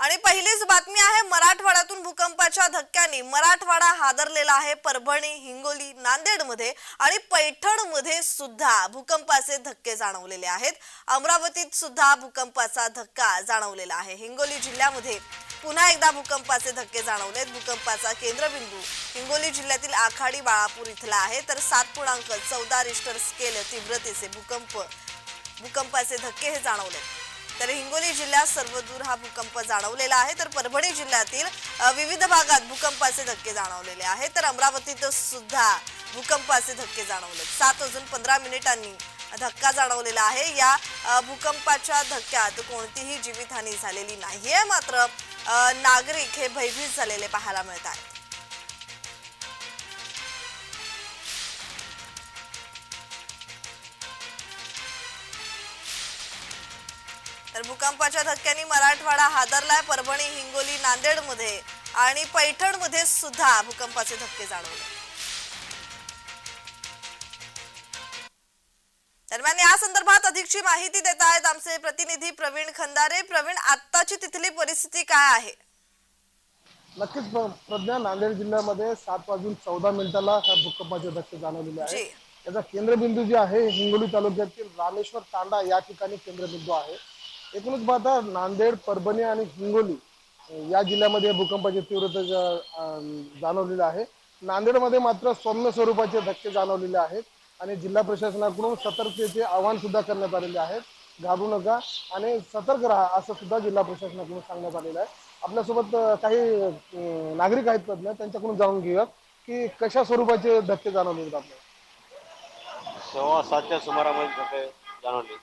आणि पहिलीच बातमी आहे मराठवाड्यातून भूकंपाच्या धक्क्याने मराठवाडा हादरलेला आहे परभणी हिंगोली नांदेडमध्ये आणि पैठणमध्ये सुद्धा भूकंपाचे धक्के जाणवलेले आहेत. अमरावतीत सुद्धा भूकंपाचा धक्का जाणवलेला आहे. हिंगोली जिल्ह्यामध्ये पुन्हा एकदा भूकंपाचे धक्के जाणवलेत. भूकंपाचा केंद्रबिंदू हिंगोली जिल्ह्यातील आखाडी बाळापूर इथला आहे. तर सात पूर्णांक चौदा रिश्टर स्केल तीव्रतेचे भूकंप भूकंपाचे धक्के हे जाणवले तर हिंगोली जिल्ह्यात सर्वदूर हा भूकंप जाणवलेला आहे. तर परभणी जिल्ह्यातील विविध भागात भूकंपाचे धक्के जाणवलेले आहेत. तर अमरावतीत सुद्धा भूकंपाचे धक्के जाणवले. सात वाजून पंधरा मिनिटांनी धक्का जाणवलेला आहे. या भूकंपाच्या धक्क्यात कोणतीही जीवितहानी झालेली नाहीये. मात्र नागरिक हे भयभीत झालेले पाहायला मिळत आहेत. तर भूकंपाच्या धक्क्यांनी मराठवाडा हादरलाय परभणी हिंगोली नांदेडमध्ये आणि पैठणमध्ये सुद्धा भूकंपाचे धक्के जाणवले. दरम्यान या संदर्भात अधिकची माहिती देत आहेत आमचे प्रतिनिधी प्रवीण खंदारे. प्रवीण आत्ताची तिथली परिस्थिती काय आहे? नक्कीच प्र- प्रज्ञा नांदेड जिल्ह्यामध्ये सात वाजून चौदा मिनिटाला ह्या भूकंपाचे धक्के जाणवलेले. आहे याचा केंद्रबिंदू जे आहे हिंगोली तालुक्यातील रामेश्वर तांडा या ठिकाणी केंद्रबिंदू आहे. एकूणच पाहता नांदेड परभणी आणि हिंगोली या जिल्ह्यामध्ये भूकंपाची तीव्रता जाणवलेली आहे. नांदेडमध्ये मात्र सौम्य स्वरूपाचे धक्के जाणवलेले आहेत आणि जिल्हा प्रशासनाकडून सतर्कतेचे आवाहन सुद्धा करण्यात आलेले आहे घाबरू नका आणि सतर्क राहा असं सुद्धा जिल्हा प्रशासनाकडून सांगण्यात आलेलं आहे. आपल्यासोबत काही नागरिक आहेत तज्ञ त्यांच्याकडून जाणून घेऊयात की कशा स्वरूपाचे धक्के जाणवले आपल्याला. सव्वा सातच्या सुमारामध्ये धक्के जाणवले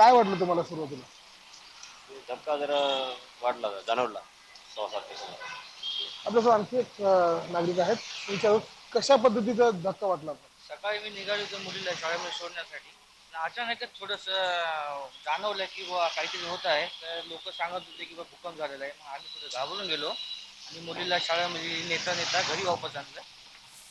काय वाटलं तुम्हाला सुरुवातीला? धक्का जरा वाढला जाणवला. सुमारास आपल्यासोबत आणखी एक अं, नागरिक आहेत. विचारू कशा पद्धतीचा धक्का वाटला? आपल्याला? सकाळी मी निघालो होतो मुलीला शाळेमध्ये सोडण्यासाठी. आणि अचानकच थोडस जाणवलं की बुवा काहीतरी होत आहे. तर लोक सांगत होते की बा भूकंप झालेला आहे. मग आम्ही थोडं घाबरून गेलो. आणि मुलीला शाळेमध्ये नेता नेता घरी वापस आणलं.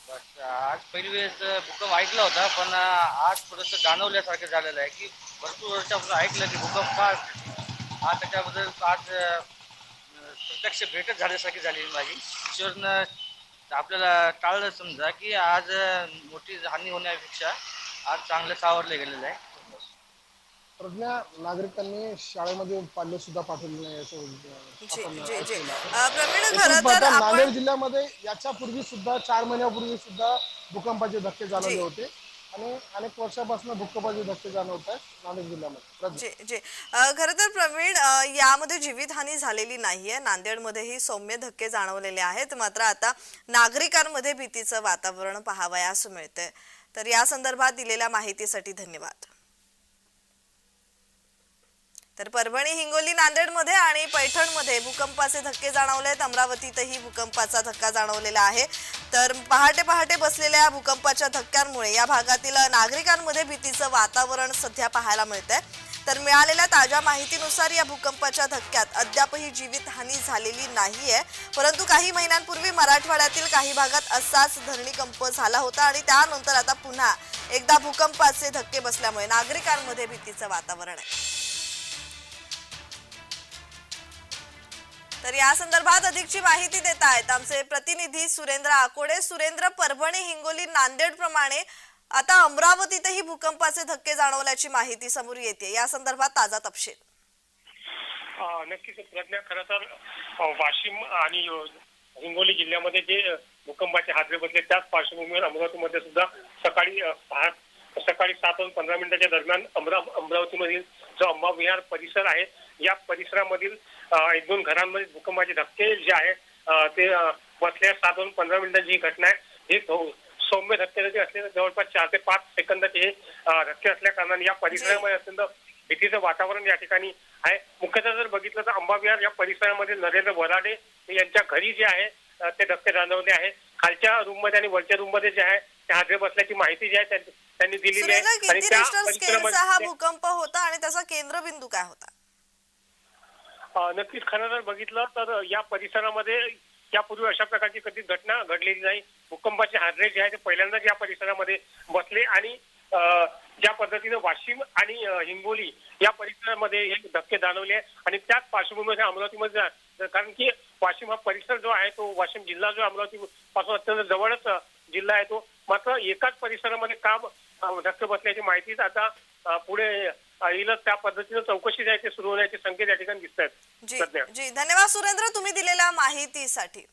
बस आज पहिली वेळेस भूकंप ऐकला होता पण आज थोडंसं जाणवल्यासारखं झालेलं आहे की भरपूर वर्षापासून ऐकलं की भूकंप का हा आज त्याच्याबद्दल आज प्रत्यक्ष भेटच झाल्यासारखी झालेली माझी. ईश्वरनं आपल्याला टाळलं समजा की आज मोठी हानी होण्यापेक्षा आज चांगलं सावरलं गेलेलं आहे. प्रज्ञा नागरिकांनी शाळेमध्ये पाल्य सुद्धा पाठवले नाही असं जी आपण जी जी ऐकलेलं आहे. अ, प्रवीण खरं तर आपण नांदेड जिल्ह्यामध्ये याच्या पूर्वी सुद्धा चार महिन्यापूर्वी सुद्धा भूकंपाचे धक्के जाणवले जी. होते. आणि अनेक वर्षापासून भूकंपाचे धक्के जाणवत आहेत नांदेड जिल्ह्यामध्ये. प्रज्ञा. जी जी. अ, खरं तर प्रवीण अ, यामध्ये जीवितहानी झालेली नाहीये. नांदेडमध्येही सौम्य धक्के जाणवलेले आहेत. मात्र आता नागरिकांमध्ये भीतीचं वातावरण पाहावयास मिळतंय. तर या संदर्भात दिलेल्या माहितीसाठी धन्यवाद. तर परभणी हिंगोली नांदेडमध्ये आणि पैठणमध्ये भूकंपाचे धक्के जाणवले आहेत अमरावतीतही भूकंपाचा धक्का जाणवलेला आहे. तर पहाटे पहाटे बसलेल्या भूकंपाच्या धक्क्यांमुळे या भागातील नागरिकांमध्ये भीतीचं वातावरण सध्या पाहायला मिळतंय. तर मिळालेल्या ताज्या माहितीनुसार या भूकंपाच्या धक्क्यात अद्यापही जीवितहानी झालेली नाही आहे परंतु काही महिन्यांपूर्वी मराठवाड्यातील काही भागात असाच धरणीकंप झाला होता आणि त्यानंतर आता पुन्हा एकदा भूकंपाचे धक्के बसल्यामुळे नागरिकांमध्ये भीतीचं वातावरण आहे. तर या संदर्भात अधिकची माहिती देत आहेत आमचे प्रतिनिधी सुरेंद्र आकोडे सुरेंद्र परभणी हिंगोली नांदेड प्रमाणे आता अमरावतीतही भूकंपाचे धक्के जाणवल्याची माहिती समोर येते या संदर्भात ताजा तपशील. नक्कीच. प्रज्ञा खरं तर वाशिम आणि हिंगोली जिल्ह्यामध्ये जे भूकंपाचे हादरे बसले त्याच पार्श्वभूमीवर अमरावतीमध्ये सुद्धा सकाळी सहा सकाळी सात वाजून पंधरा मिनिटाच्या दरम्यान अमरा अमरावतीमधील जो अंबा विहार परिसर आहे या परिसरामधील एक दोन घरांमध्ये भूकंपाचे धक्के जे आहे ते बसल्या सात वाजून पंधरा मिनिटांची ही घटना आहे हे सौम्य धक्के जरी असले जवळपास चार ते पाच सेकंदाचे हे धक्के असल्या कारणाने या परिसरामध्ये अत्यंत भीतीचं वातावरण या ठिकाणी आहे. मुख्यतः जर बघितलं तर अंबाविहार या परिसरामध्ये नरेंद्र वराडे यांच्या घरी जे आहे ते धक्के जाणवले आहे. खालच्या रूममध्ये आणि वरच्या रूममध्ये जे आहे ते हादरे बसल्याची माहिती जी आहे त्यांनी- त्यांनी दिलेली सुरेंद्र आहे आणि किती त्या रिश्टर स्केलचा हा भूकंप होता आणि त्याचा केंद्रबिंदू काय होता? अ, नक्कीच खरं जर बघितलं तर या परिसरामध्ये यापूर्वी अशा प्रकारची कधी घटना घडलेली नाही. भूकंपाचे हादरे जे आहे ते पहिल्यांदाच या परिसरामध्ये बसले आणि अं, ज्या पद्धतीने वाशिम आणि अं, हिंगोली या परिसरामध्ये हे धक्के जाणवले आहे आणि त्याच पार्श्वभूमीवर अमरावतीमध्ये जा- कारण की वाशिम हा परिसर जो आहे तो वाशिम जिल्हा जो अमरावती पासून अत्यंत जवळच अं, जिल्हा आहे तो. मात्र एकाच परिसरामध्ये काम धक्के बसल्याची माहितीच आता पुढे त्या पद्धतीनं चौकशी जी आहे ते सुरू होण्याचे संकेत या ठिकाणी दिसत आहेत. जी सध्या. जी. धन्यवाद सुरेंद्र तुम्ही दिलेल्या माहितीसाठी.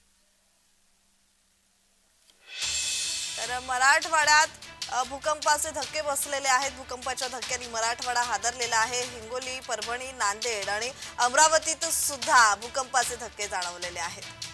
तर मराठवाड्यात भूकंपाचे धक्के बसलेले आहेत. भूकंपाच्या धक्क्यांनी मराठवाडा हादरलेला आहे. हिंगोली परभणी नांदेड आणि अमरावतीत सुद्धा भूकंपाचे धक्के जाणवलेले आहेत.